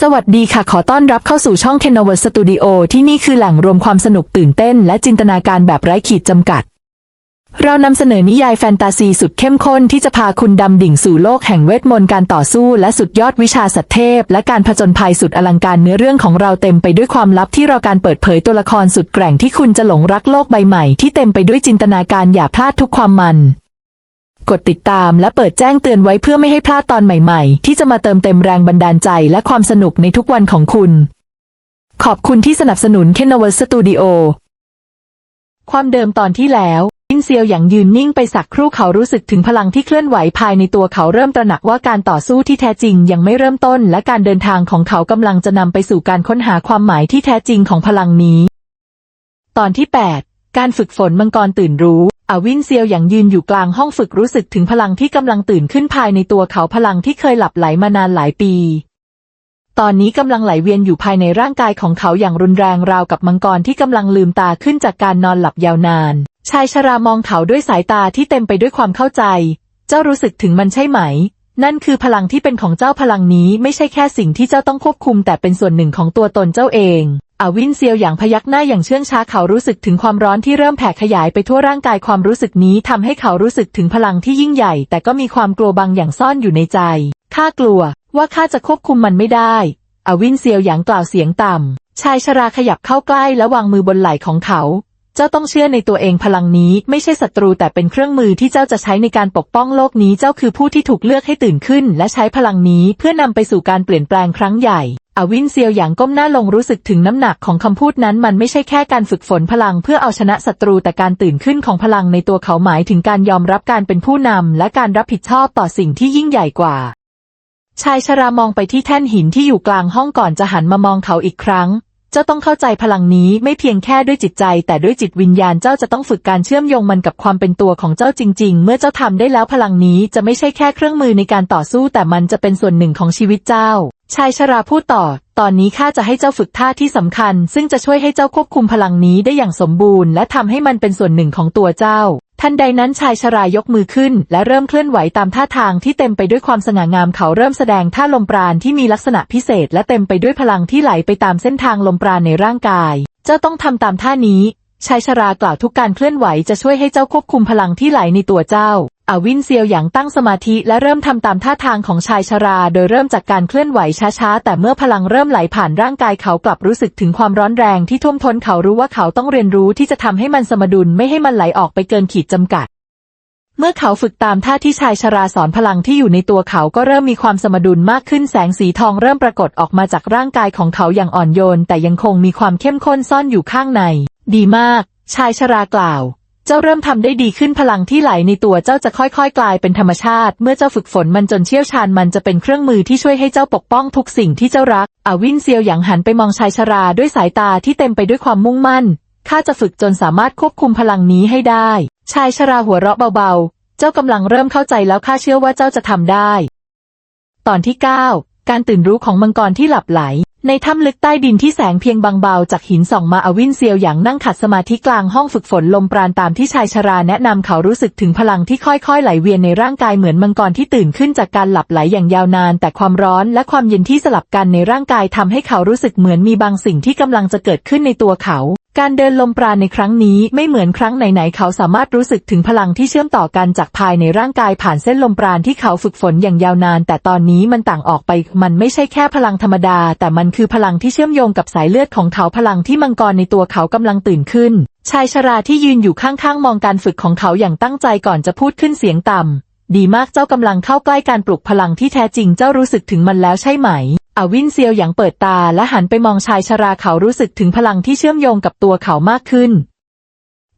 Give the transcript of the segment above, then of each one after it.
สวัสดีค่ะขอต้อนรับเข้าสู่ช่อง k e n o v e r Studio ที่นี่คือแหล่งรวมความสนุกตื่นเต้น และจินตนาการแบบไร้ขีดจำกัด เรานำเสนอนิยายแฟนตาซีสุดเข้มข้นที่จะพาคุณดำดิ่งสู่โลกแห่งเวทมนต์การต่อสู้และสุดยอดวิชาสัตเทพ และการผจญภัยสุดอลังการเนื้อเรื่องของเราเต็มไปด้วยความลับที่เราการเปิดเผยตัวละครสุดแกร่งที่คุณจะหลงรักโลกใบใหม่ที่เต็มไปด้วยจินตนาการอย่าพลาดทุกความมัน กดติดตามและเปิดแจ้งเตือนไว้เพื่อไม่ให้พลาดตอนใหม่ๆ ที่จะมาเติมเต็มแรงบันดาลใจและความสนุกในทุกวันของคุณ ขอบคุณที่สนับสนุน k e n o v e r Studio ความเดิมตอนที่แล้วอินเซียวอย่างยืนนิ่งไปสักครู่เขารู้สึกถึงพลังที่เคลื่อนไหวภายในตัวเขาเริ่มตระหนักว่าการต่อสู้ที่แท้จริงยังไม่เริ่มต้น และการเดินทางของเขากำลังจะนำไปสู่การค้นหาความหมายที่แท้จริงของพลังนี้ ตอนที่ 8 การฝึกฝนมังกรตื่นรู้ อวินเซียวอย่างยืนอยู่กลางห้องฝึกรู้สึกถึงพลังที่กำลังตื่นขึ้นภายในตัวเขาพลังที่เคยหลับไหลมานานหลายปี ตอนนี้กำลังไหลเวียนอยู่ภายในร่างกายของเขาอย่างรุนแรงราวกับมังกรที่กำลังลืมตาขึ้นจากการนอนหลับยาวนาน ชายชรามองเขาด้วยสายตาที่เต็มไปด้วยความเข้าใจ เจ้ารู้สึกถึงมันใช่ไหม นั่นคือพลังที่เป็นของเจ้าพลังนี้ไม่ใช่แค่สิ่งที่เจ้าต้องควบคุมแต่เป็นส่วนหนึ่งของตัวตนเจ้าเอง อวินเซียวอย่างพยักหน้าอย่างเชื่องช้าเขารู้สึกถึงความร้อนที่เริ่มแผ่ขยายไปทั่วร่างกายความรู้สึกนี้ทำให้เขารู้สึกถึงพลังที่ยิ่งใหญ่ แต่ก็มีความกลัวบางอย่างซ่อนอยู่ในใจ ข้ากลัวว่าข้าจะควบคุมมันไม่ได้อวินเซียวอย่างกล่าวเสียงต่ำชายชราขยับเข้าใกล้และวางมือบนไหล่ของเขา เจ้าต้องเชื่อในตัวเองพลังนี้ไม่ใช่ศัตรูแต่เป็นเครื่องมือที่เจ้าจะใช้ในการปกป้องโลกนี้เจ้าคือผู้ที่ถูกเลือกให้ตื่นขึ้น และใช้พลังนี้เพื่อนำไปสู่การเปลี่ยนแปลงครั้งใหญ่อวินเซียวอย่างก้มหน้าลงรู้สึกถึงน้ำหนักของคำพูดนั้นมันไม่ใช่แค่การฝึกฝนพลังเพื่อเอาชนะศัตรูแต่การตื่นขึ้นของพลังในตัวเขาหมายถึงการยอมรับการเป็นผู้นำและการรับผิดชอบต่อสิ่งที่ยิ่งใหญ่กว่า ชายชรามองไปที่แท่นหินที่อยู่กลางห้องก่อนจะหันมามองเขาอีกครั้ง จ้าต้องเข้าใจพลังนี้ไม่เพียงแค่ด้วยจิตใจ แต่ด้วยจิตวิญญาณเจ้าจะต้องฝึกการเชื่อมโยงมันกับความเป็นตัวของเจ้าจริง ๆ เมื่อเจ้าทำได้แล้วพลังนี้จะไม่ใช่แค่เครื่องมือในการต่อสู้ แต่มันจะเป็นส่วนหนึ่งของชีวิตเจ้าชายชราพูดต่อ ตอนนี้ข้าจะให้เจ้าฝึกท่าที่สำคัญ ซึ่งจะช่วยให้เจ้าควบคุมพลังนี้ได้อย่างสมบูรณ์ และทำให้มันเป็นส่วนหนึ่งของตัวเจ้า ทันใดนั้นชายชรายกมือขึ้น และเริ่มเคลื่อนไหวตามท่าทางที่เต็มไปด้วยความสง่างามเขาเริ่มแสดงท่าลมปราณที่มีลักษณะพิเศษ และเต็มไปด้วยพลังที่ไหลไปตามเส้นทางลมปราณในร่างกาย เจ้าต้องทำตามท่านี้ชายชรากล่าวทุกการเคลื่อนไหวจะช่วยให้เจ้าควบคุมพลังที่ไหลในตัวเจ้า อวินเซียวอย่างตั้งสมาธิและเริ่มทำตามท่าทางของชายชรา โดยเริ่มจากการเคลื่อนไหวช้าๆ แต่เมื่อพลังเริ่มไหลผ่านร่างกายเขากลับรู้สึกถึงความร้อนแรงที่ท่วมท้นเขารู้ว่าเขาต้องเรียนรู้ที่จะทำให้มันสมดุลไม่ให้มันไหลออกไปเกินขีดจำกัด เมื่อเขาฝึกตามท่าที่ชายชราสอนพลังที่อยู่ในตัวเขาก็เริ่มมีความสมดุลมากขึ้นแสงสีทองเริ่มปรากฏออกมาจากร่างกายของเขาอย่างอ่อนโยน แต่ยังคงมีความเข้มข้นซ่อนอยู่ข้างใน ดีมาก ชายชรากล่าว เจ้าเริ่มทำได้ดีขึ้นพลังที่ไหลในตัวเจ้าจะค่อยๆ กลายเป็นธรรมชาติ เมื่อเจ้าฝึกฝนมันจนเชี่ยวชาญมันจะเป็นเครื่องมือที่ช่วยให้เจ้าปกป้องทุกสิ่งที่เจ้ารัก อวินเซียวหยางหันไปมองชายชราด้วยสายตาที่เต็มไปด้วยความมุ่งมั่น ข้าจะฝึกจนสามารถควบคุมพลังนี้ให้ได้ ชายชราหัวเราะเบาๆ เจ้ากำลังเริ่มเข้าใจแล้วข้าเชื่อว่าเจ้าจะทำได้ ตอนที่ 9 การตื่นรู้ของมังกรที่หลับไหล ในถ้ำลึกใต้ดินที่แสงเพียงบางเบาจากหินส่องมาอวินเซียวอย่างนั่งขัดสมาธิกลางห้องฝึกฝนลมปราณตามที่ชายชราแนะนำเขารู้สึกถึงพลังที่ค่อยๆ ไหลเวียนในร่างกายเหมือนมังกรที่ตื่นขึ้นจากการหลับไหลอย่างยาวนาน แต่ความร้อนและความเย็นที่สลับกันในร่างกายทำให้เขารู้สึกเหมือนมีบางสิ่งที่กำลังจะเกิดขึ้นในตัวเขา การเดินลมปราณในครั้งนี้ไม่เหมือนครั้งไหนๆ เขาสามารถรู้สึกถึงพลังที่เชื่อมต่อกันจากภายในร่างกายผ่านเส้นลมปราณที่เขาฝึกฝนอย่างยาวนาน แต่ตอนนี้มันต่างออกไป มันไม่ใช่แค่พลังธรรมดา แต่มันคือพลังที่เชื่อมโยงกับสายเลือดของเขาพลังที่มังกรในตัวเขากำลังตื่นขึ้น ชายชราที่ยืนอยู่ข้างๆ มองการฝึกของเขาอย่างตั้งใจก่อนจะพูดขึ้นเสียงต่ำดีมากเจ้ากำลังเข้าใกล้การปลุกพลังที่แท้จริงเจ้ารู้สึกถึงมันแล้วใช่ไหม อวินเซียวอย่างเปิดตาและหันไปมองชายชราเขารู้สึกถึงพลังที่เชื่อมโยงกับตัวเขามากขึ้น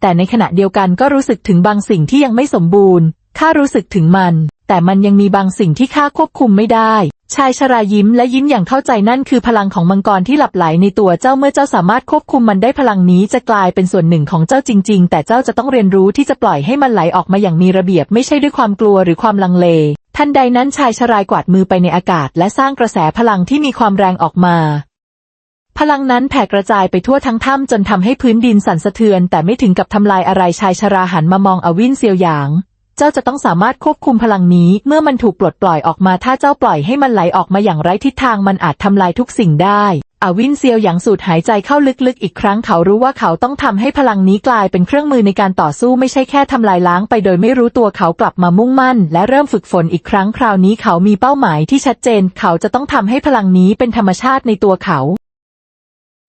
แต่ในขณะเดียวกันก็รู้สึกถึงบางสิ่งที่ยังไม่สมบูรณ์ ข้ารู้สึกถึงมัน แต่มันยังมีบางสิ่งที่ข้าควบคุมไม่ได้ ชายชรายิ้มและยิ้มอย่างเข้าใจนั่นคือพลังของมังกรที่หลับไหลในตัวเจ้าเมื่อเจ้าสามารถควบคุมมันได้พลังนี้จะกลายเป็นส่วนหนึ่งของเจ้าจริง ๆ แต่เจ้าจะต้องเรียนรู้ที่จะปล่อยให้มันไหลออกมาอย่างมีระเบียบไม่ใช่ด้วยความกลัวหรือความลังเล ทันใดนั้นชายชรายกวาดมือไปในอากาศ และสร้างกระแสพลังที่มีความแรงออกมา พลังนั้นแผ่กระจายไปทั่วทั้งถ้ำจนทำให้พื้นดินสั่นสะเทือน แต่ไม่ถึงกับทำลายอะไรชายชราหันมามองอวินเซียวหยาง เจ้าจะต้องสามารถควบคุมพลังนี้เมื่อมันถูกปลดปล่อยออกมาถ้าเจ้าปล่อยให้มันไหลออกมาอย่างไร้ทิศทางมันอาจทำลายทุกสิ่งได้ อาวินเซียวหยางสูดหายใจเข้าลึกๆ อีกครั้งเขารู้ว่าเขาต้องทำให้พลังนี้กลายเป็นเครื่องมือในการต่อสู้ไม่ใช่แค่ทำลายล้างไปโดยไม่รู้ตัวเขากลับมามุ่งมั่น และเริ่มฝึกฝนอีกครั้งคราวนี้เขามีเป้าหมายที่ชัดเจน เขาจะต้องทำให้พลังนี้เป็นธรรมชาติในตัวเขา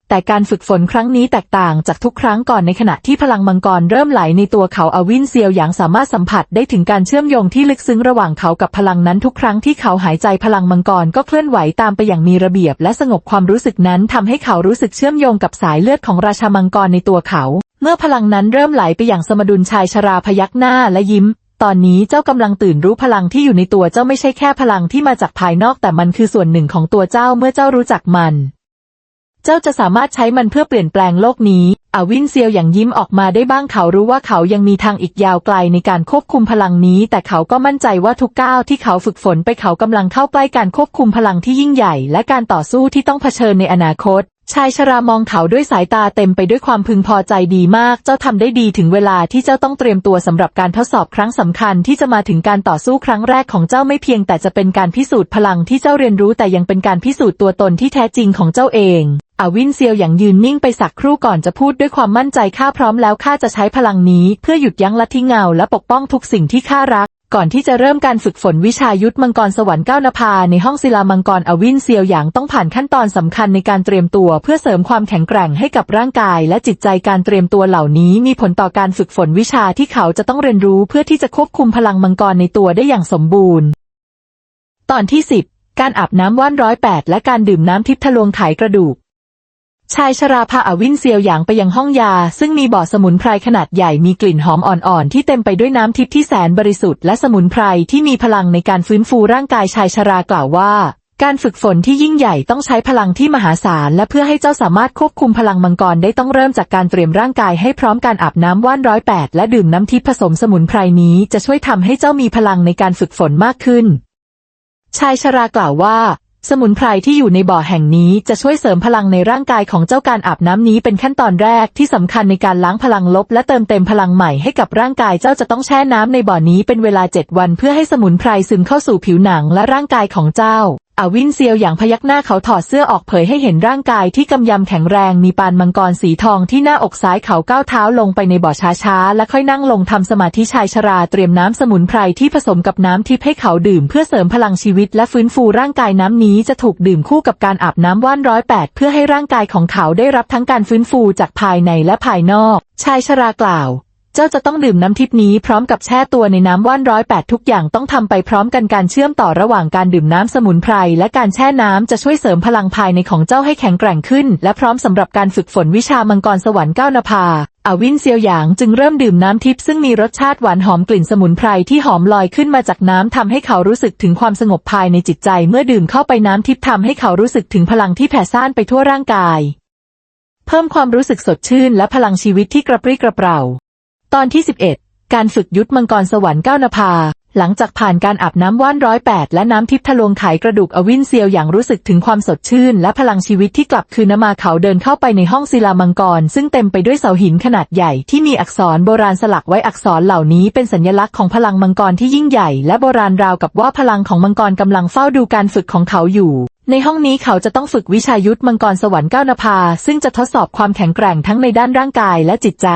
แต่การฝึกฝนครั้งนี้แตกต่างจากทุกครั้งก่อนในขณะที่พลังมังกรเริ่มไหลในตัวเขาอาวินเซียวหยางสามารถสัมผัสได้ถึงการเชื่อมโยงที่ลึกซึ้งระหว่างเขากับพลังนั้นทุกครั้งที่เขาหายใจพลังมังกรก็เคลื่อนไหวตามไปอย่างมีระเบียบ และสงบความรู้สึกนั้นทำให้เขารู้สึกเชื่อมโยงกับสายเลือดของราชามังกรในตัวเขา เมื่อพลังนั้นเริ่มไหลไปอย่างสมดุลชายชราพยักหน้าและยิ้มตอนนี้เจ้ากำลังตื่นรู้พลังที่อยู่ในตัวเจ้าไม่ใช่แค่พลังที่มาจากภายนอกแต่มันคือส่วนหนึ่งของตัวเจ้าเมื่อเจ้ารู้จักมัน เจ้าจะสามารถใช้มันเพื่อเปลี่ยนแปลงโลกนี้ อาวินเซียวอย่างยิ้มออกมาได้บ้างเขารู้ว่าเขายังมีทางอีกยาวไกลในการควบคุมพลังนี้ แต่เขาก็มั่นใจว่าทุกก้าวที่เขาฝึกฝนไปเขากำลังเข้าใกล้การควบคุมพลังที่ยิ่งใหญ่ และการต่อสู้ที่ต้องเผชิญในอนาคต ชายชรามองเขาด้วยสายตาเต็มไปด้วยความพึงพอใจดีมาก เจ้าทำได้ดีถึงเวลาที่เจ้าต้องเตรียมตัวสำหรับการทดสอบครั้งสำคัญที่จะมาถึงการต่อสู้ครั้งแรกของเจ้าไม่เพียงแต่จะเป็นการพิสูจน์พลังที่เจ้าเรียนรู้แต่ยังเป็นการพิสูจน์ตัวตนที่แท้จริงของเจ้าเอง อวินเซียวอย่างยืนนิ่งไปสักครู่ก่อนจะพูดด้วยความมั่นใจข้าพร้อมแล้วข้าจะใช้พลังนี้ เพื่อหยุดยั้งลัทธิเงาและปกป้องทุกสิ่งที่ข้ารัก ก่อนที่จะเริ่มการฝึกฝนวิชายุทธมังกรสวรรค์เก้านภาในห้องศิลามังกรอวินเซียวหยางต้องผ่านขั้นตอนสำคัญในการเตรียมตัวเพื่อเสริมความแข็งแกร่งให้กับร่างกายและจิตใจการเตรียมตัวเหล่านี้ มีผลต่อการฝึกฝนวิชาที่เขาจะต้องเรียนรู้เพื่อที่จะควบคุมพลังมังกรในตัวได้อย่างสมบูรณ์ ตอนที่ 10 การอาบน้ำว่านร้อยแปดและการดื่มน้ำทิพย์ทะลวงไขกระดูก ชายชราพาอาวินเซียวหยางไปยังห้องยา ซึ่งมีบ่อสมุนไพรขนาดใหญ่มีกลิ่นหอมอ่อนๆ ที่เต็มไปด้วยน้ำทิพย์ที่แสนบริสุทธิ์และสมุนไพรที่มีพลังในการฟื้นฟูร่างกายชายชรากล่าวว่า การฝึกฝนที่ยิ่งใหญ่ต้องใช้พลังที่มหาศาลและเพื่อให้เจ้าสามารถควบคุมพลังมังกรได้ต้องเริ่มจากการเตรียมร่างกายให้พร้อมการอาบน้ำว่านร้อยแปดและดื่มน้ำทิพย์ผสมสมุนไพรนี้จะช่วยทำให้เจ้ามีพลังในการฝึกฝนมากขึ้นชายชรากล่าวว่า สมุนไพรที่อยู่ในบ่อแห่งนี้จะช่วยเสริมพลังในร่างกายของเจ้าการอาบน้ำนี้เป็นขั้นตอนแรกที่สำคัญในการล้างพลังลบ และเติมเต็มพลังใหม่ให้กับร่างกายเจ้าจะต้องแช่น้ำในบ่อนี้เป็นเวลาเจ็ดวัน เพื่อให้สมุนไพรซึมเข้าสู่ผิวหนังและร่างกายของเจ้า อวินเซียวอย่างพยักหน้าเขาถอดเสื้อออกเผยให้เห็นร่างกายที่กำยำแข็งแรงมีปานมังกรสีทองที่หน้าอกซ้ายเขาก้าวเท้าลงไปในบ่อช้าๆ และค่อยนั่งลงทำสมาธิชายชราเตรียมน้ำสมุนไพรที่ผสมกับน้ำทิพให้เขาดื่มเพื่อเสริมพลังชีวิตและฟื้นฟูร่างกายน้ำนี้จะถูกดื่มคู่กับการอาบน้ำว่านร้อยแปดเพื่อให้ร่างกายของเขาได้รับทั้งการฟื้นฟูจากภายในและภายนอก ชายชรากล่าว เจ้าจะต้องดื่มน้ำทิพนี้พร้อมกับแช่ตัวในน้ำว่านร้อยแปดทุกอย่างต้องทำไปพร้อมกันการเชื่อมต่อระหว่างการดื่มน้ำสมุนไพรและการแช่น้ำจะช่วยเสริมพลังภายในของเจ้าให้แข็งแกร่งขึ้น และพร้อมสำหรับการฝึกฝนวิชามังกรสวรรค์ก้านภาอาวินเซียวหยางจึงเริ่มดื่มน้ำทิพซึ่งมีรสชาติหวานหอมกลิ่นสมุนไพรที่หอมลอยขึ้นมาจากน้ำทำให้เขารู้สึกถึงความสงบภายในจิตใจ เมื่อดื่มเข้าไปน้ำทิพทำให้เขารู้สึกถึงพลังที่แผ่ซ่านไปทั่วร่างกาย เพิ่มความรู้สึกสดชื่นและพลังชีวิตที่กระปรี้กระเปร่า ตอนที่ 11 การฝึกยุทธมังกรสวรรค์เก้านภา หลังจากผ่านการอาบน้ำว่านร้อยแปดและน้ำทิพทะลวงไขกระดูกอวินเซียวอย่างรู้สึกถึงความสดชื่น และพลังชีวิตที่กลับคืนมาเขาเดินเข้าไปในห้องศิลามังกร ซึ่งเต็มไปด้วยเสาหินขนาดใหญ่ที่มีอักษรโบราณสลักไว้อักษรเหล่านี้เป็นสัญลักษณ์ของพลังมังกรที่ยิ่งใหญ่ และโบราณราวกับว่าพลังของมังกรกำลังเฝ้าดูการฝึกของเขาอยู่ในห้องนี้เขาจะต้องฝึกวิชายุทธมังกรสวรรค์เก้านภา ซึ่งจะทดสอบความแข็งแกร่งทั้งในด้านร่างกายและจิตใจ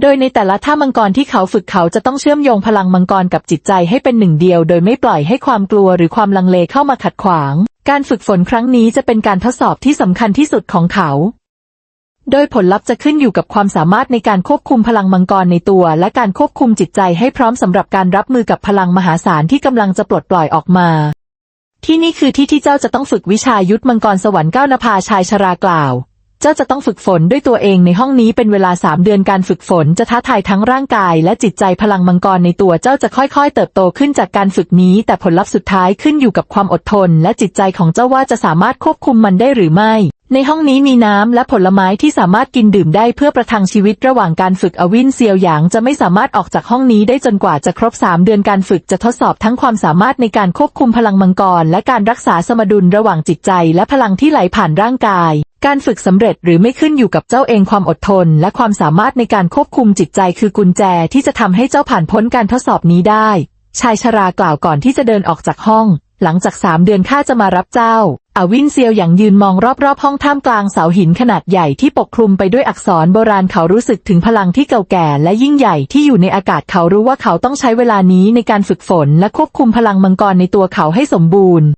โดยในแต่ละท่ามังกรที่เขาฝึกเขาจะต้องเชื่อมโยงพลังมังกรกับจิตใจให้เป็นหนึ่งเดียว โดยไม่ปล่อยให้ความกลัวหรือความลังเลเข้ามาขัดขวาง การฝึกฝนครั้งนี้จะเป็นการทดสอบที่สำคัญที่สุดของเขา โดยผลลัพธ์จะขึ้นอยู่กับความสามารถในการควบคุมพลังมังกรในตัว และการควบคุมจิตใจให้พร้อมสำหรับการรับมือกับพลังมหาศาลที่กำลังจะปลดปล่อยออกมา ที่นี่คือที่ที่เจ้าจะต้องฝึกวิชายุทธมังกรสวรรค์เก้านภาชายชรากล่าว เจ้าจะต้องฝึกฝนด้วยตัวเองในห้องนี้เป็นเวลาสามเดือนการฝึกฝนจะท้าทายทั้งร่างกายและจิตใจพลังมังกรในตัวเจ้าจะค่อยๆ เติบโตขึ้นจากการฝึกนี้ แต่ผลลัพธ์สุดท้ายขึ้นอยู่กับความอดทน และจิตใจของเจ้าว่าจะสามารถควบคุมมันได้หรือไม่ ในห้องนี้มีน้ำและผลไม้ที่สามารถกินดื่มได้เพื่อประทังชีวิตระหว่างการฝึกอวินเซียวหยางจะไม่สามารถออกจากห้องนี้ได้จนกว่าจะครบ 3 เดือนการฝึกจะทดสอบทั้งความสามารถในการควบคุมพลังมังกรและการรักษาสมดุลระหว่างจิตใจและพลังที่ไหลผ่านร่างกาย การฝึกสำเร็จหรือไม่ขึ้นอยู่กับเจ้าเองความอดทน และความสามารถในการควบคุมจิตใจคือกุญแจที่จะทำให้เจ้าผ่านพ้นการทดสอบนี้ได้ ชายชรากล่าวก่อนที่จะเดินออกจากห้อง หลังจากสามเดือนข้าจะมารับเจ้าอาวินเซียวอย่างยืนมองรอบๆห้องท่ามกลางเสาหินขนาดใหญ่ที่ปกคลุมไปด้วยอักษรโบราณเขารู้สึกถึงพลังที่เก่าแก่และยิ่งใหญ่ที่อยู่ในอากาศเขารู้ว่าเขาต้องใช้เวลานี้ในการฝึกฝนและควบคุมพลังมังกรในตัวเขาให้สมบูรณ์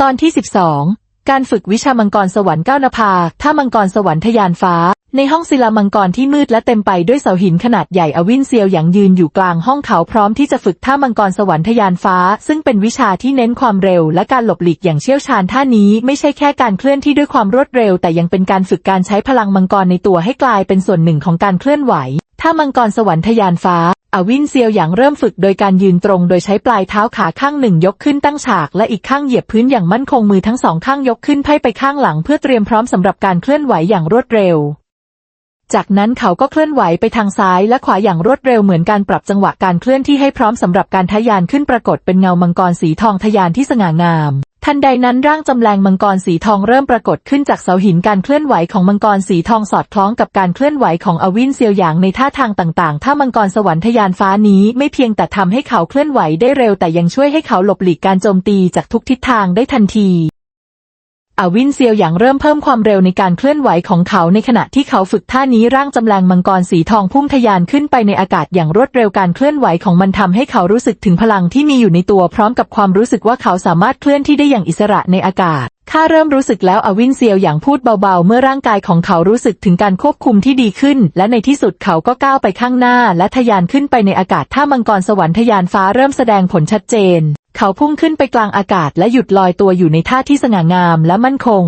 ตอนที่ 12 การฝึกวิชามังกรสวรรค์ก้าวนภาท่ามังกรสวรรค์ทะยานฟ้า ในห้องศิลามังกรที่มืดและเต็มไปด้วยเสาหินขนาดใหญ่อวินเซียวอย่างยืนอยู่กลางห้องเขาพร้อมที่จะฝึกท่ามังกรสวรรค์ทะยานฟ้า ซึ่งเป็นวิชาที่เน้นความเร็วและการหลบหลีกอย่างเชี่ยวชาญท่านี้ไม่ใช่แค่การเคลื่อนที่ด้วยความรวดเร็ว แต่ยังเป็นการฝึกการใช้พลังมังกรในตัวให้กลายเป็นส่วนหนึ่งของการเคลื่อนไหว ท่ามังกรสวรรค์ทะยานฟ้า อวินเซียวอย่างเริ่มฝึกโดยการยืนตรง โดยใช้ปลายเท้าขาข้างหนึ่งยกขึ้นตั้งฉาก และอีกข้างเหยียบพื้นอย่างมั่นคงมือทั้งสองข้างยกขึ้นไพ่ไปข้างหลังเพื่อเตรียมพร้อมสำหรับการเคลื่อนไหวอย่างรวดเร็ว จากนั้นเขาก็เคลื่อนไหวไปทางซ้ายและขวาอย่างรวดเร็วเหมือนการปรับจังหวะการเคลื่อนที่ให้พร้อมสำหรับการทะยานขึ้นปรากฏเป็นเงามังกรสีทองทะยานที่สง่างาม ทันใดนั้นร่างจำแรงมังกรสีทองเริ่มปรากฏขึ้นจากเสาหินการเคลื่อนไหวของมังกรสีทองสอดคล้องกับการเคลื่อนไหวของอวินเซียวหยางในท่าทางต่างๆ ถ้ามังกรสวรรค์ทยานฟ้านี้ไม่เพียงแต่ทำให้เขาเคลื่อนไหวได้เร็วแต่ยังช่วยให้เขาหลบหลีกการโจมตีจากทุกทิศทางได้ทันที อวินเซียวหยางเริ่มเพิ่มความเร็วในการเคลื่อนไหวของเขาในขณะที่เขาฝึกท่านี้ร่างจำแรงมังกรสีทองพุ่งทะยานขึ้นไปในอากาศอย่างรวดเร็วการเคลื่อนไหวของมันทำให้เขารู้สึกถึงพลังที่มีอยู่ในตัวพร้อมกับความรู้สึกว่าเขาสามารถเคลื่อนที่ได้อย่างอิสระในอากาศข้าเริ่มรู้สึกแล้วอวินเซียวอย่างพูดเบาๆ เมื่อร่างกายของเขารู้สึกถึงการควบคุมที่ดีขึ้น และในที่สุดเขาก็ก้าวไปข้างหน้า และทะยานขึ้นไปในอากาศท่ามังกรสวรรค์ทะยานฟ้าเริ่มแสดงผลชัดเจน เขาพุ่งขึ้นไปกลางอากาศและหยุดลอยตัวอยู่ในท่าที่สง่างามและมั่นคง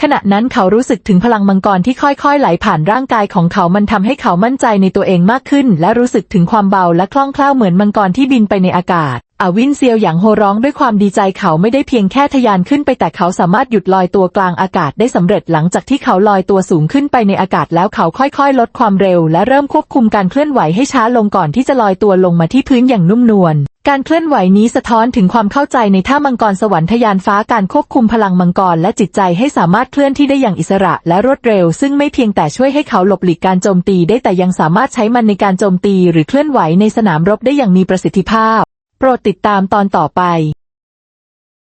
ขณะนั้นเขารู้สึกถึงพลังมังกรที่ค่อยๆ ไหลผ่านร่างกายของเขามันทำให้เขามั่นใจในตัวเองมากขึ้น และรู้สึกถึงความเบาและคล่องแคล่วเหมือนมังกรที่บินไปในอากาศอวินเซียวอย่างโฮร้องด้วยความดีใจเขาไม่ได้เพียงแค่ทะยานขึ้นไปแต่เขาสามารถหยุดลอยตัวกลางอากาศได้สำเร็จหลังจากที่เขาลอยตัวสูงขึ้นไปในอากาศแล้วเขาค่อยๆ ลดความเร็วและเริ่มควบคุมการเคลื่อนไหวให้ช้าลงก่อนที่จะลอยตัวลงมาที่พื้นอย่างนุ่มนวล การเคลื่อนไหวนี้สะท้อนถึงความเข้าใจในท่ามังกรสวรรค์ทยานฟ้าการควบคุมพลังมังกรและจิตใจให้สามารถเคลื่อนที่ได้อย่างอิสระและรวดเร็ว ซึ่งไม่เพียงแต่ช่วยให้เขาหลบหลีกการโจมตีได้แต่ยังสามารถใช้มันในการโจมตีหรือเคลื่อนไหวในสนามรบได้อย่างมีประสิทธิภาพ โปรดติดตามตอนต่อไป